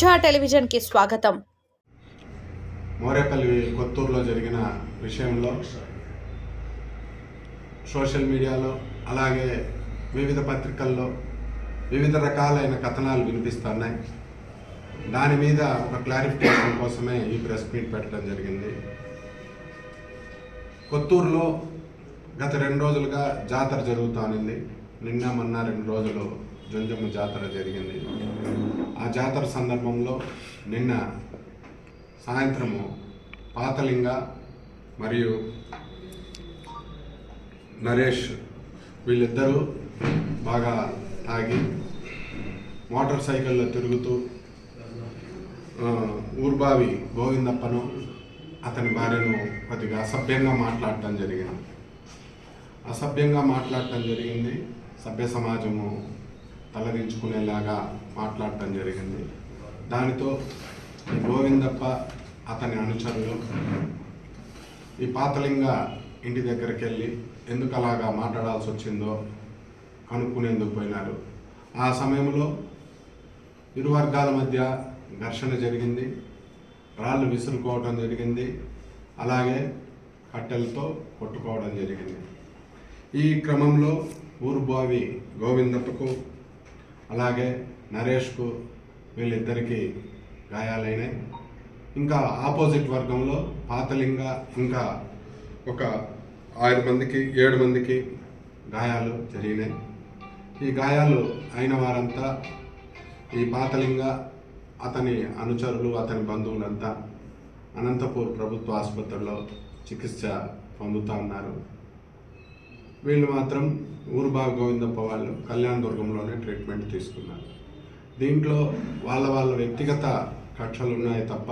విజయ టెలివిజన్కి స్వాగతం. మోరేపల్లి కొత్తూరులో జరిగిన విషయంలో సోషల్ మీడియాలో అలాగే వివిధ పత్రికల్లో వివిధ రకాలైన కథనాలు వినిపిస్తున్నాయి. దాని మీద ఒక క్లారిఫికేషన్ కోసమే ఈ ప్రెస్ మీట్ పెట్టడం జరిగింది. కొత్తూరులో గత రెండు రోజులుగా జాతర జరుగుతోంది నిన్న మొన్న రెండు రోజులు జంజమ్మ జాతర జరిగింది. ఆ జాతర సందర్భంలో నిన్న సాయంత్రము పాతలింగ మరియు నరేష్ వీళ్ళిద్దరూ బాగా తాగి మోటార్ సైకిల్లో తిరుగుతూ ఊర్బావి గోవిందప్పను అతని భార్యను కొద్దిగా అసభ్యంగా మాట్లాడటం జరిగింది. అసభ్యంగా మాట్లాడటం జరిగింది. సభ్య సమాజము తలదించుకునేలాగా మాట్లాడటం జరిగింది. దానితో ఈ గోవిందప్ప అతని అనుచరులు ఈ పాతలింగ ఇంటి దగ్గరికి వెళ్ళి ఎందుకు అలాగా మాట్లాడాల్సి వచ్చిందో కనుక్కునేందుకు పోయినారు. ఆ సమయంలో ఇరు వర్గాల మధ్య ఘర్షణ జరిగింది. రాళ్ళు విసురుకోవడం జరిగింది. అలాగే కట్టెలతో కొట్టుకోవడం జరిగింది. ఈ క్రమంలో ఊరుబావి గోవిందప్పకు అలాగే నరేష్కు వీళ్ళిద్దరికీ గాయాలైనాయి ఇంకా ఆపోజిట్ వర్గంలో పాతలింగ ఇంకా ఒక ఆరు మందికి ఏడు మందికి గాయాలు జరిగినాయి ఈ గాయాలు అయిన వారంతా ఈ పాతలింగ అతని అనుచరులు అతని బంధువులంతా అనంతపూర్ ప్రభుత్వ ఆసుపత్రిలో చికిత్స పొందుతూ ఉన్నారు. వీళ్ళు మాత్రం ఊరుబా గోవిందప్ప వాళ్ళు కళ్యాణదుర్గంలోనే ట్రీట్మెంట్ తీసుకున్నారు. దీంట్లో వాళ్ళ వాళ్ళ వ్యక్తిగత కక్షలు ఉన్నాయి తప్ప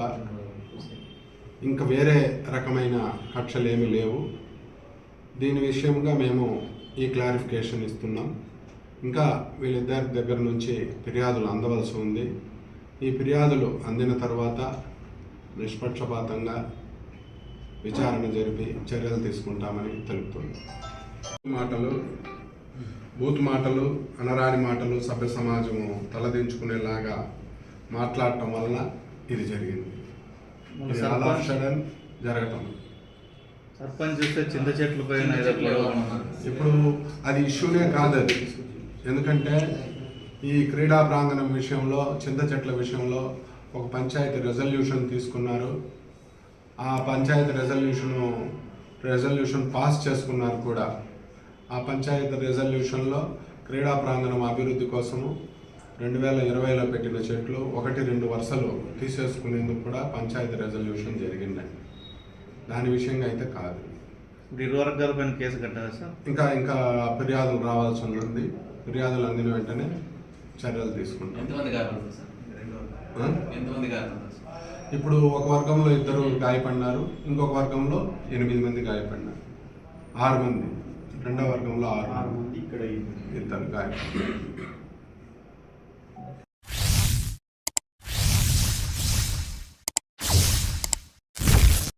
ఇంకా వేరే రకమైన కక్షలు ఏమీ లేవు. దీని విషయంగా మేము ఈ క్లారిఫికేషన్ ఇస్తున్నాం. ఇంకా వీళ్ళిద్దరి దగ్గర నుంచి ఫిర్యాదులు అందవలసి ఉంది. ఈ ఫిర్యాదులు అందిన తర్వాత నిష్పక్షపాతంగా విచారణ జరిపి చర్యలు తీసుకుంటామని తెలుపుతుంది మాటలు బూత్ మాటలు అనరాని మాటలు సభ్య సమాజము తలదించుకునేలాగా మాట్లాడటం వలన ఇది జరిగింది. సడన్ జరగటం. సర్పంచ్ చూస్తే చింత చెట్లు పైన. ఇప్పుడు అది ఇష్యూనే కాదు అది. ఎందుకంటే ఈ క్రీడా ప్రాంగణం విషయంలో చింత చెట్ల విషయంలో ఒక పంచాయతీ రెజల్యూషన్ తీసుకున్నారు. ఆ పంచాయతీ రెజల్యూషన్ రెజల్యూషన్ పాస్ చేసుకున్నారు కూడా. ఆ పంచాయతీ రెజల్యూషన్లో క్రీడా ప్రాంగణం అభివృద్ధి కోసము రెండు వేల ఇరవైలో పెట్టిన చెట్లు ఒకటి రెండు వరుసలు తీసేసుకునేందుకు కూడా పంచాయతీ రెజల్యూషన్ జరిగిందండి. దాని విషయంగా అయితే కాదు. ఇప్పుడు ఇరు వర్గాల పైన కేసు కట్టారా సార్? ఇంకా ఇంకా ఫిర్యాదులు రావాల్సి ఉంది ఫిర్యాదులు అందిన వెంటనే చర్యలు తీసుకుంటాం. ఎంతమంది గాయపడ్డారు సార్? ఆ? ఎంతమంది గాయపడ్డారు సార్? ఇప్పుడు ఒక వర్గంలో ఇద్దరు గాయపడినారు ఇంకొక వర్గంలో ఎనిమిది మంది గాయపడినారు ఆరు మంది. రెండో వర్గంలో ఆరు మంది ఇక్కడ ఇద్దరు. గాయపడినారు